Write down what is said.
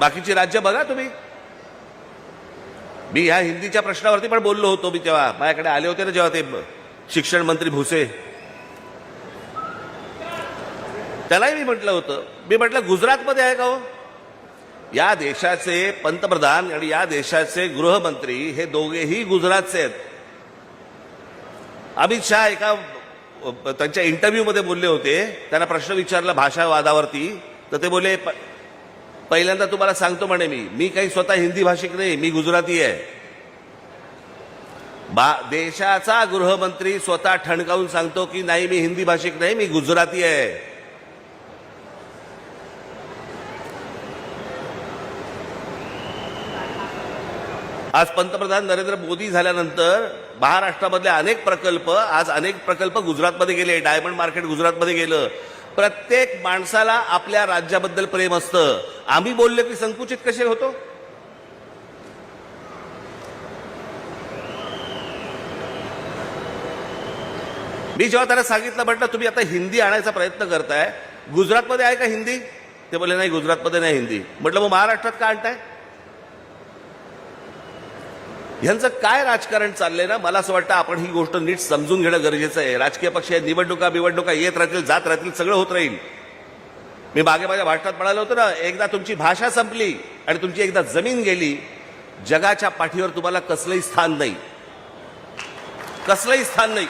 बाकीची राज्य बघा तुम्ही. मी ह्या हिंदीच्या प्रश्नावरती पण बोललो होतो मी तेव्हा. माझ्याकडे आले होते ना जेव्हा ते शिक्षण मंत्री भुसे. त्यालाही मी म्हटलं होतं. मी म्हटलं गुजरातमध्ये आहे का हो? या देशाचे पंतप्रधान आणि या देशाचे गृहमंत्री हे दोघेही गुजरातचे आहेत. अमित शहा एका त्यांच्या इंटरव्ह्यूमध्ये बोलले होते. त्यांना प्रश्न विचारला भाषावादावरती तर ते बोले "प- पहिल्यांदा तुम्हाला सांगतो म्हणे मी. मी काही स्वतः हिंदी भाषिक नाही मी गुजराती आहे. बा देशाचा गृहमंत्री स्वतः ठणकावून सांगतो की नाही मी हिंदी भाषिक नाही मी गुजराती आहे. आज पंतप्रधान नरेंद्र मोदी झाल्यानंतर महाराष्ट्रामधले अनेक प्रकल्प आज अनेक प्रकल्प गुजरातमध्ये गेले. डायमंड मार्केट गुजरातमध्ये गेलं. प्रत्येक माणसाला आपल्या राज्याबद्दल प्रेम असतं. आम्ही बोललो की संकुचित कसे होतो? मी जेव्हा त्याला सांगितलं म्हटलं तुम्ही आता हिंदी आणायचा प्रयत्न करताय. गुजरातमध्ये आहे का हिंदी? ते बोलले नाही गुजरातमध्ये नाही हिंदी. म्हटलं मग महाराष्ट्रात का आणताय? ह्यांचं काय राजकारण चाललंय ना? मला असं वाटतं आपण ही गोष्ट नीट समजून घेणं गरजेचं आहे. राजकीय पक्ष निवडणुका बिवडणुका येत राहतील जात राहतील सगळं होत राहील. मी मागे माझ्या भाषणात म्हणालो होतो ना एकदा तुमची भाषा संपली आणि तुमची एकदा जमीन गेली जगाच्या पाठीवर तुम्हाला कसलंही स्थान नाही. कसलंही स्थान नाही.